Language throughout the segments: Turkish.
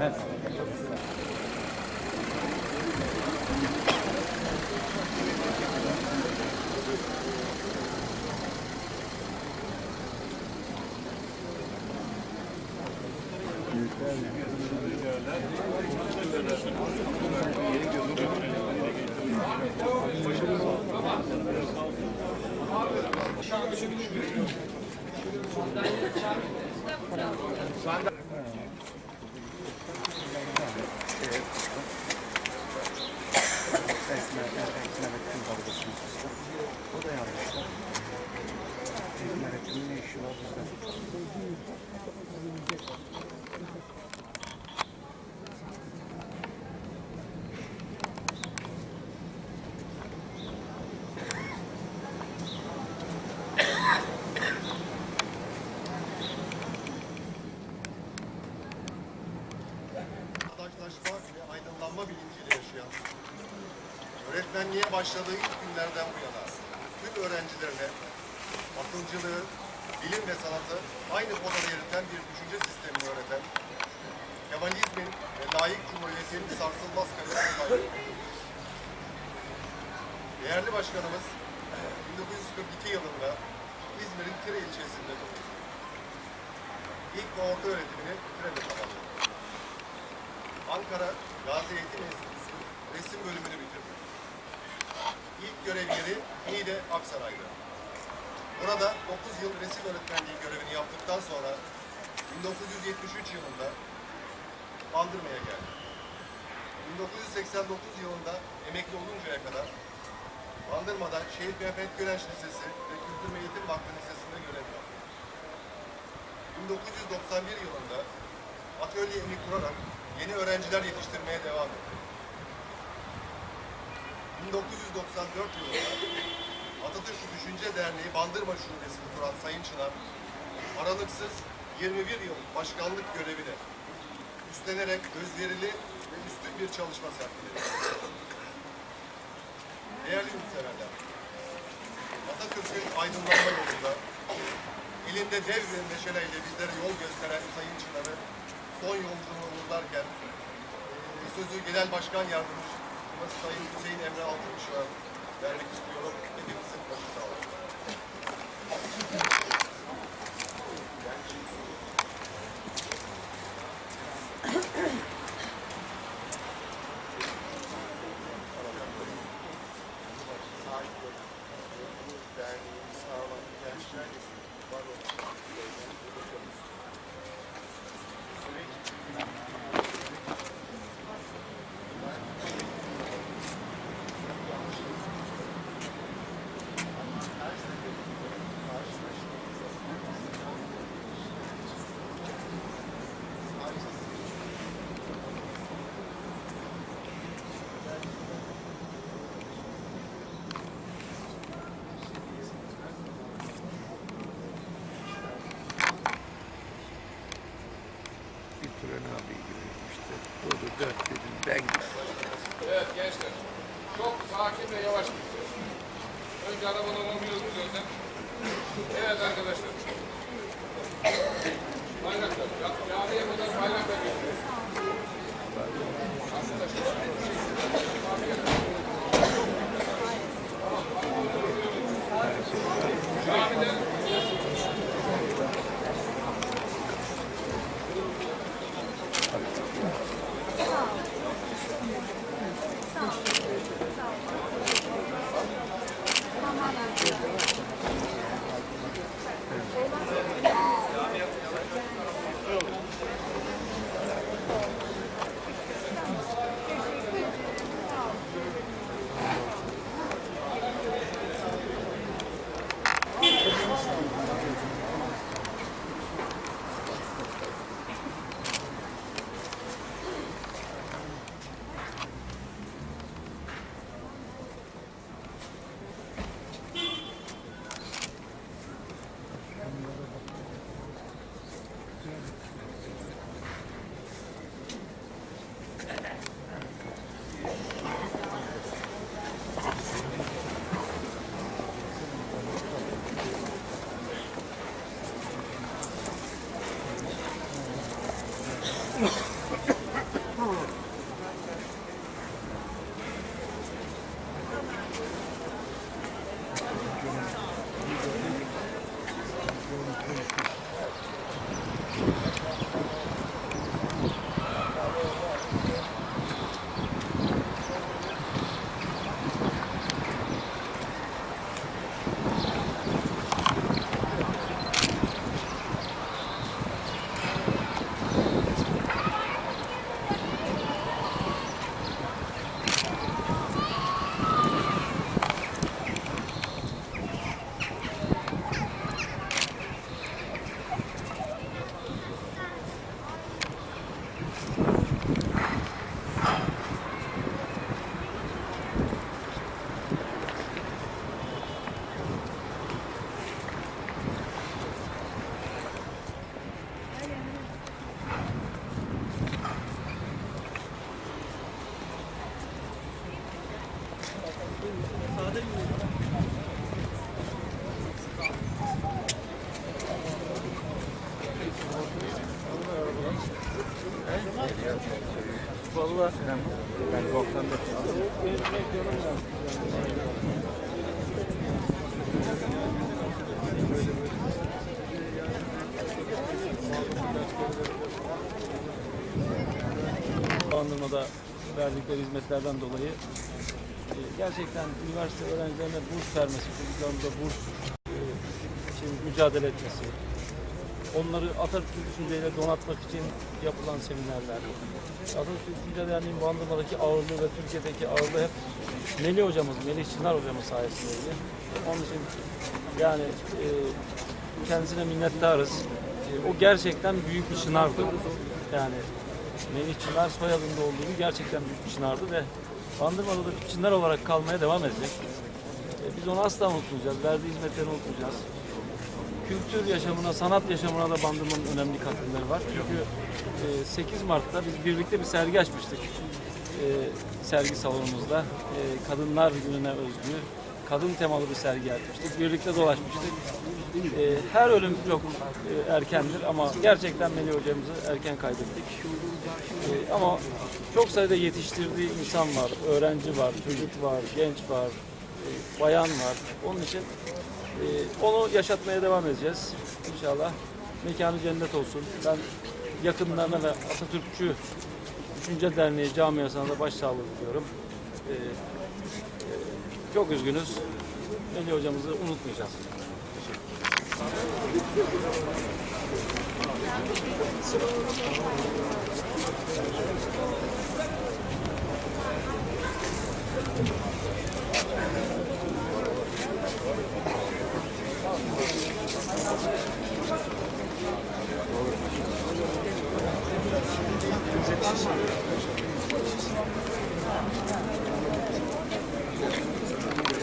Evet. O öğretmenliğe başladığı ilk günlerden bu yana tüm öğrencilerine akılcılığı, bilim ve sanatı aynı podada eriten bir düşünce sistemini öğreten, Kemalizmin ve layık cumhuriyetin sarsılmaz kalesi. Değerli başkanımız 1942 yılında İzmir'in Tire ilçesinde doğdu. İlk ve orta öğretimini Tire'de tamamladı. Ankara Gazi Eğitim Enstitüsü resim bölümünü bitirdi. İlk görev yeri Niğde Aksaray'da. Burada 9 yıl resim öğretmenliği görevini yaptıktan sonra 1973 yılında Bandırma'ya geldi. 1989 yılında emekli oluncaya kadar Bandırma'da Şehit Mehmet Güneş Lisesi ve Kültür ve Eğitim Vakfı Lisesi'nde görev yaptı. 1991 yılında atölye evi kurarak yeni öğrenciler yetiştirmeye devam etti. 1994 yılında Atatürk Düşünce Derneği Bandırma Şubesi'ni kuran Sayın Çınar, aralıksız 21 yıl başkanlık görevini üstlenerek özverili ve üstün bir çalışma sergiledi. Değerli yurtseverler, Atatürk'ün aydınlanma yolunda elinde dev bir meşaleyle bizlere yol gösteren Sayın Çınar'ı son yolculuğuna uğurlarken e, sözü Genel Başkan Yardımcımız Sayın Hüseyin Emre Altınış'a vermek istiyorum. Hepimizin başı sağ olsun. Gençler. Çok sakin ve yavaş gideceğiz. Önce arabadan olmuyoruz zaten. Evet arkadaşlar. Bayraklar. Camiye kadar bayraklar Oh. Bandırmada verdikleri hizmetlerden dolayı e, gerçekten üniversite öğrencilerine burs vermesi, çocuklarımıza burs e, için mücadele etmesi, onları Atatürk düşünceyle donatmak için yapılan seminerler, Atatürk Düşünce Derneği'nin Bandırma'daki ağırlığı ve Türkiye'deki ağırlığı hep Melih hocamız, Melih Çınar hocamız sayesindeydi. Onun için yani e, kendisine minnettarız. E, o gerçekten büyük bir çınardı. Yani Melih Çınar soyadında olduğu gerçekten büyük bir çınardı ve Bandırma'da da bir çınar olarak kalmaya devam edecek. E, biz onu asla unutmayacağız. Verdiği hizmetleri unutmayacağız. Kültür yaşamına, sanat yaşamına da Bandırma'nın önemli katkıları var. Çünkü e, 8 Mart'ta biz birlikte bir sergi açmıştık. E, sergi salonumuzda. E, Kadınlar Günü'ne özgü kadın temalı bir sergi açmıştık. Birlikte dolaşmıştık. E, her ölüm çok e, erkendir ama gerçekten Melih hocamızı erken kaybettik. E, ama çok sayıda yetiştirdiği insan var, öğrenci var, çocuk var, genç var, e, bayan var. Onun için e, onu yaşatmaya devam edeceğiz inşallah. Mekanı cennet olsun. Ben yakınlarına ve Atatürkçü Düşünce Derneği camiasına da başsağlığı diliyorum. E, e, çok üzgünüz. Melih hocamızı unutmayacağız.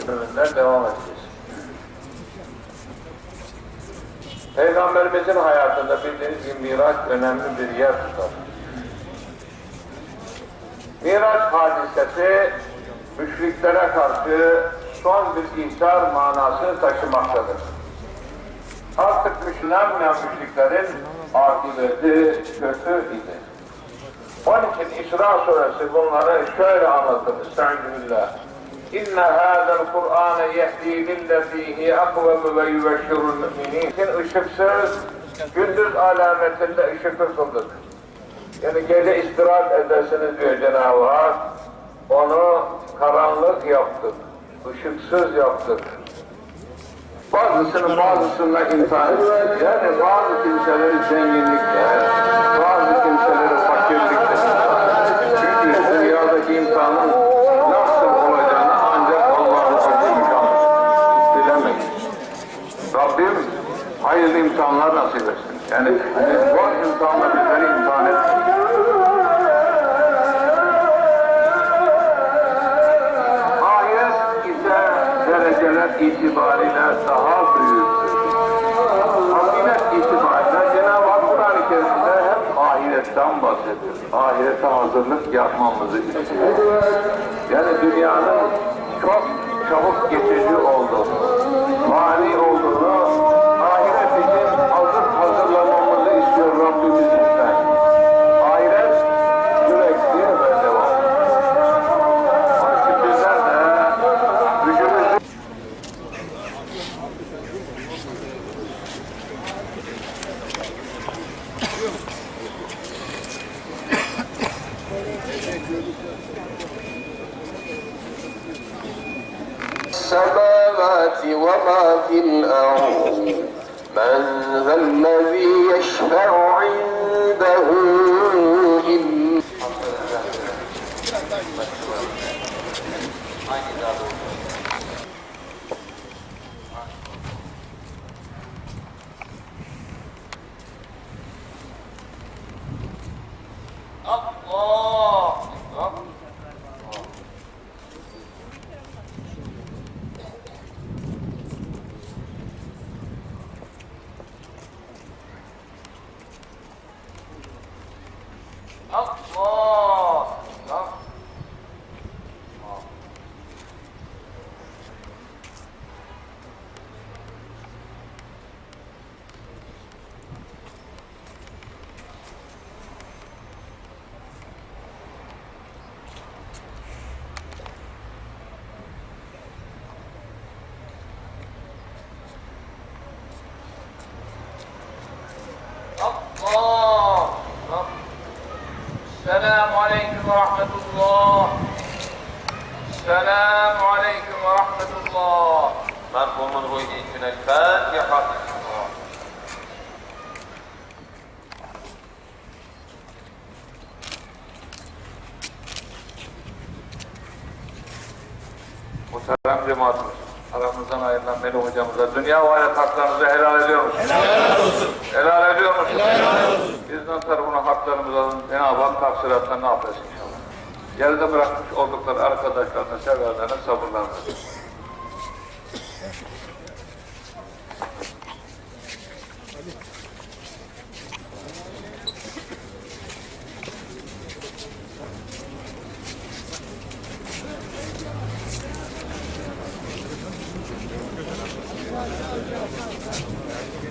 Bölümünden devam edeceğiz. Peygamberimizin hayatında bildiğiniz gibi Miraç önemli bir yer tutar. Miraç hadisesi müşriklere karşı son bir ihtar manasını taşımaktadır. Artık Müslümanmayan müşriklerin akıbeti kötü idi. Onun için İsra suresi bunları şöyle anlatır. Estağfirullah. İnne hâzel Kur'âne yehdi lillezî hi akvem ve yübeşşirul müminin. ışıksız, gündüz alametinde ışıklı kıldık. Yani gece istirahat edersiniz diyor Cenab-ı Hak. Onu karanlık yaptık, ışıksız yaptık. Bazısını bazısına imtihan ettik. Yani bazı kimseleri zenginlikle, bazı kimseleri fakirlikle. Çünkü dünyadaki imtihanın nasıl olacağını ancak Allah'ın açmışlar. Bilemeyiz. Rabbim hayırlı imtihanlar nasip etsin. Yani zor imtihanla bizleri imtihan etsin. Hazırlık yapmamızı istiyor. Yani dünyanın çok çabuk geçici olduğunu, السماوات وما في الأرض. من ذا الذي يشفع عنده Selamun Aleyküm ve Rahmetullah. Selamun Aleyküm ve Rahmetullah. مرحوم رويدين من الفاتحة Muhterem cemaatimiz, aramızdan ayrılan Melih hocamıza dünya ve ahiret haklarınızı helal ediyor musunuz? Helal olsun. Helal ediyor musunuz? Helal olsun. Bizden tarafına haklarımızı alın, Cenab-ı Hak taksiratlarını affetsin inşallah. Geride bırakmış oldukları arkadaşlarına, severlerine sabırlar versin.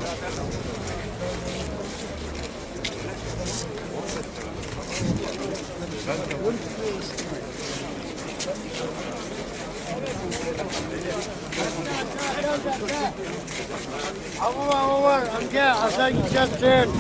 Aman aman Amca you just tren.